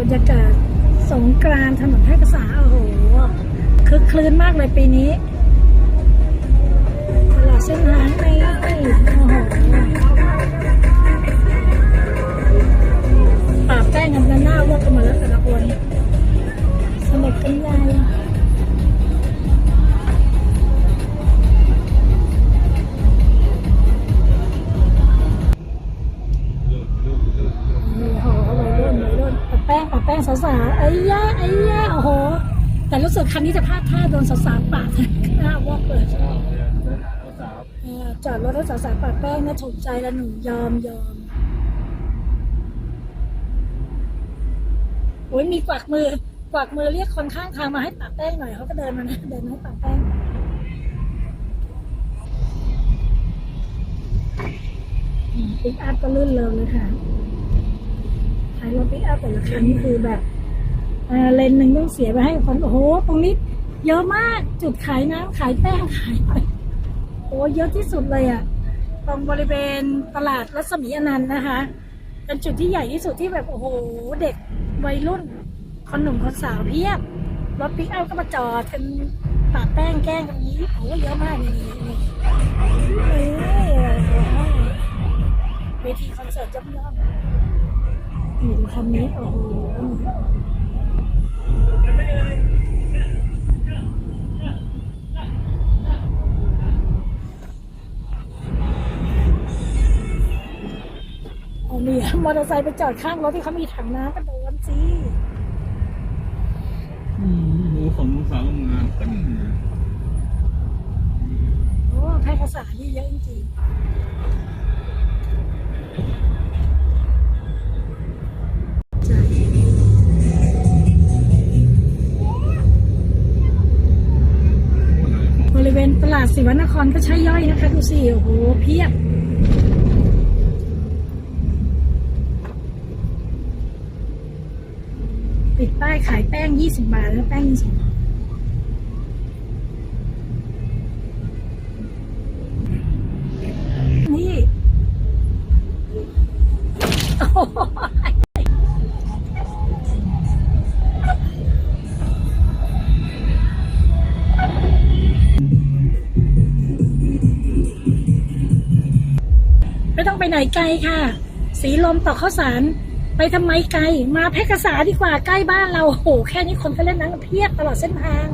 บรรยากาศสงกรานถนนแพร่กษาโอ้โหคึกคลื้นมากเลยปีนี้ตลอดเส้นทางในโอ้โหปราบแป้งกันหน้าวอกกันมาแล้วแต่ละคน สาวๆไอ้ย่าไอ้ย่าโอ้โห แต่รู้สึกคันนี้จะพลาดท่าโดนสาวๆปาดหน้าวอกเลยจอดรถให้สาวๆปาดแป้งนะถูกใจแล้วหนูยอมยอมโอ้ยมีกวักมือกวักมือเรียกคนข้างทางมาให้ปาดแป้งหน่อยเขาก็เดินมานะเดินมาให้ปาดแป้งปิกอัพก็ลื่นเริงเลยค่ะาแต่ละคันนี่คือแบบเออเลนหนึ่งต้องเสียไปให้คนโอ้โหตรงนี้เยอะมากจุดขายน้ำขายแป้งขายโอ้เยอะที่สุดเลยอะ่ะตรงบริเวณตลาดรัศมีอนันต์นะคะเป็นจุดที่ใหญ่ที่สุดที่แบบโอ้โหเด็กวัยรุ่นคนหนุ่มคนสาวเพียบรถปิกอัพก็มาจอดกันปาดแป้งแกล้งกันนี้โอ้เยอะมากนี่เอ้ยเวทีคอนเสิร์ตย่อมย่อมๆนี่ ดูคันนี้โอ้โหเอาเนี่ยมอเตอร์ไซค์ไปจอดข้างรถที่เขามีถังน้ำก็โดนสิอืมโอ้ของลูกสาวโรงงานเต็มเลยโอ้แพร่ภาษานี่เยอะจริงๆ ตลาดศิวนครก็ใช้ย่อยนะคะดูสิโอ้โหเพียบติดป้ายขายแป้ง 20 บาท แล้วแป้ง20บาท ไม่ต้องไปไหนไกลค่ะ สีลมต่อข้าวสาร ไปทำไมไกล มาแพร่กษาดีกว่าใกล้บ้านเราโอ้โหแค่นี้คนก็เล่นน้ำกันเพียบตลอดเส้นทาง